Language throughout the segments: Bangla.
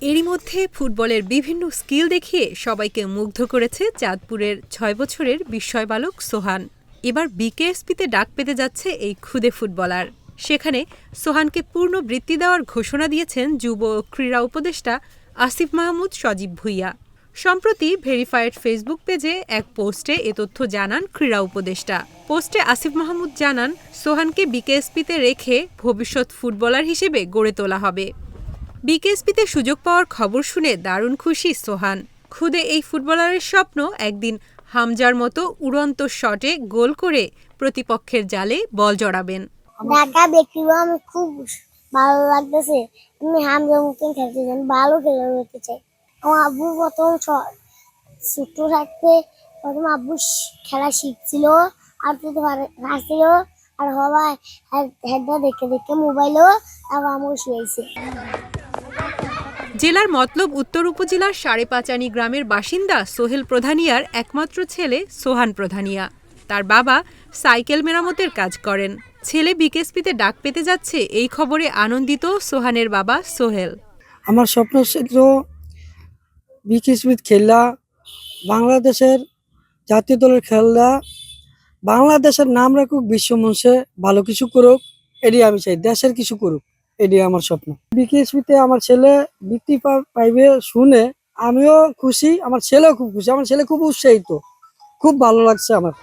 এরই মধ্যে ফুটবলের বিভিন্ন স্কিল দেখিয়ে সবাইকে মুগ্ধ করেছে চাঁদপুরের ছয় বছরের বিস্ময় বালক সোহান। এবার বিকেএসপিতে ডাক পেতে যাচ্ছে এই খুদে ফুটবলার। সেখানে সোহানকে পূর্ণ বৃত্তি দেওয়ার ঘোষণা দিয়েছেন যুব ক্রীড়া উপদেষ্টা আসিফ মাহমুদ সজীব ভুইয়া। সম্প্রতি ভেরিফাইড ফেসবুক পেজে এক পোস্টে এ তথ্য জানান ক্রীড়া উপদেষ্টা। পোস্টে আসিফ মাহমুদ জানান, সোহানকে বিকেএসপিতে রেখে ভবিষ্যৎ ফুটবলার হিসেবে গড়ে তোলা হবে। বিকেএসপিতে সুযোগ পাওয়ার খবর শুনে দারুণ খুশি সোহান। খুদে এই ফুটবলারের স্বপ্ন একদিন হামজার মতো উড়ন্ত শটে গোল করে প্রতিপক্ষের জালে বল জড়াবেন। ঢাকা দেখলেও খুব ভালো লাগতেছে। তুমি হামজা মতন খেলতে চান, ভালো খেলে হতে চাই। আমার আব্বু প্রথম ছোট থাকতে প্রথম আব্বু খেলা শিখছিল, আর তো হাসছিল আর সবাই হেডটা দেখে দেখে মোবাইলেও তারপর আমাকে শুয়েছে। জেলার মতলব উত্তর উপজেলার সাড়ে পাঁচানি গ্রামের বাসিন্দা সোহেল প্রধানিয়ার একমাত্র ছেলে সোহান প্রধানিয়া। তার বাবা সাইকেল মেরামতের কাজ করেন। ছেলে বিকেএসপিতে ডাক পেতে যাচ্ছে, এই খবরে আনন্দিত সোহানের বাবা সোহেল। আমার স্বপ্ন ছিল বিকিসবিদ খেলা, বাংলাদেশের জাতীয় দলের খেলা, বাংলাদেশের নাম রাখুক বিশ্ব বিশ্বমঞ্চে ভালো কিছু করুক এটি আমি চাই, দেশের কিছু করুক। এটি আমার স্বপ্ন। বিকেএসপিতে আমার ছেলে বৃত্তি পাইবে শুনে আমিও খুশি আমার ছেলেও খুব খুশি আমার ছেলে খুব উৎসাহিত খুব ভালো লাগছে আমার।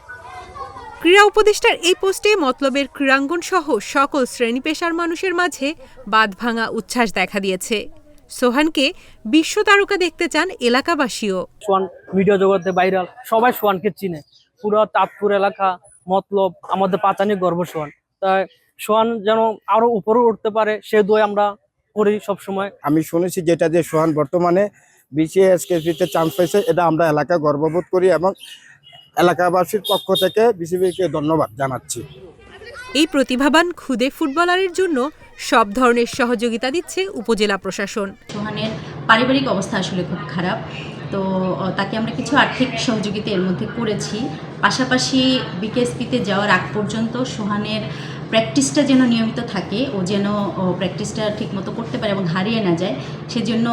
ক্রীড়া উপদেষ্টার এই পোস্টে মতলবের ক্রীড়াঙ্গন সহ সকল শ্রেণি পেশার মানুষের মাঝে বাঁধভাঙা উচ্ছ্বাস দেখা দিয়েছে। সোহানকে বিশ্ব তারকা দেখতে চান এলাকাবাসীও। সোয়ান মিডিয়া জগতে ভাইরাল সবাই সোহানকে চিনে। পুরো তাঁতপুর এলাকা মতলব আমাদের পাচানি গর্ব সোহান। তাই সোয়ান যেন আরও উপরে উঠতে পারে সে দোয় আমরা করি সব সময় আমি শুনেছি যেটা যে সোহান বর্তমানে বিসিএসকেপিতে চান্স পাইছে এটা আমরা এলাকা গর্ববোধ করি এবং এলাকাবাসীর পক্ষ থেকে বিসিবিকে ধন্যবাদ জানাচ্ছি। এই প্রতিভাবান খুদে ফুটবলারের জন্য সব ধরনের সহযোগিতা দিচ্ছে উপজেলা প্রশাসন। সোহানের পারিবারিক অবস্থা আসলে খুব খারাপ তো তাকে আমরা কিছু আর্থিক সহযোগিতা এর মধ্যে করেছি। পাশাপাশি বিকেএসপিতে যাওয়ার আগ পর্যন্ত সোহানের প্র্যাকটিসটা যেন নিয়মিত থাকে ও যেন প্র্যাকটিসটা ঠিকমতো করতে পারে এবং হারিয়ে না যায়, সেজন্য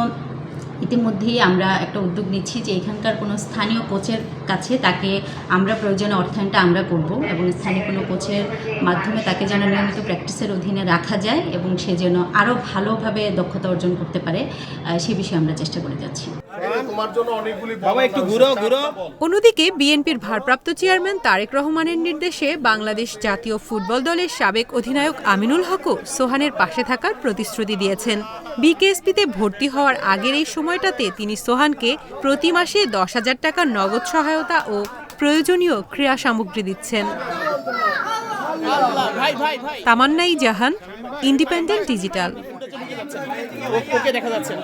ইতিমধ্যেই আমরা একটা উদ্যোগ নিচ্ছি যে এখানকার কোনো স্থানীয় কোচের কাছে তাকে আমরা প্রয়োজনে অর্থায়নটা আমরা করব এবং স্থানীয় কোনো কোচের মাধ্যমে তাকে যেন নিয়মিত প্র্যাকটিসের অধীনে রাখা যায় এবং সে যেন আরও ভালোভাবে দক্ষতা অর্জন করতে পারে সে বিষয়ে আমরা চেষ্টা করে যাচ্ছি। অন্যদিকে বিএনপির ভারপ্রাপ্ত চেয়ারম্যান তারেক রহমানের নির্দেশে বাংলাদেশ জাতীয় ফুটবল দলের সাবেক অধিনায়ক আমিনুল হকও সোহানের পাশে থাকার প্রতিশ্রুতি দিয়েছেন। বিকেএসপিতে ভর্তি হওয়ার আগের এই সময়টাতে তিনি সোহানকে প্রতি মাসে দশ হাজার টাকার নগদ সহায়তা ও প্রয়োজনীয় ক্রীড়া সামগ্রী দিচ্ছেন। তামান্নাই জাহান ইন্ডিপেন্ডেন্ট ডিজিটাল। ওকে দেখা যাচ্ছে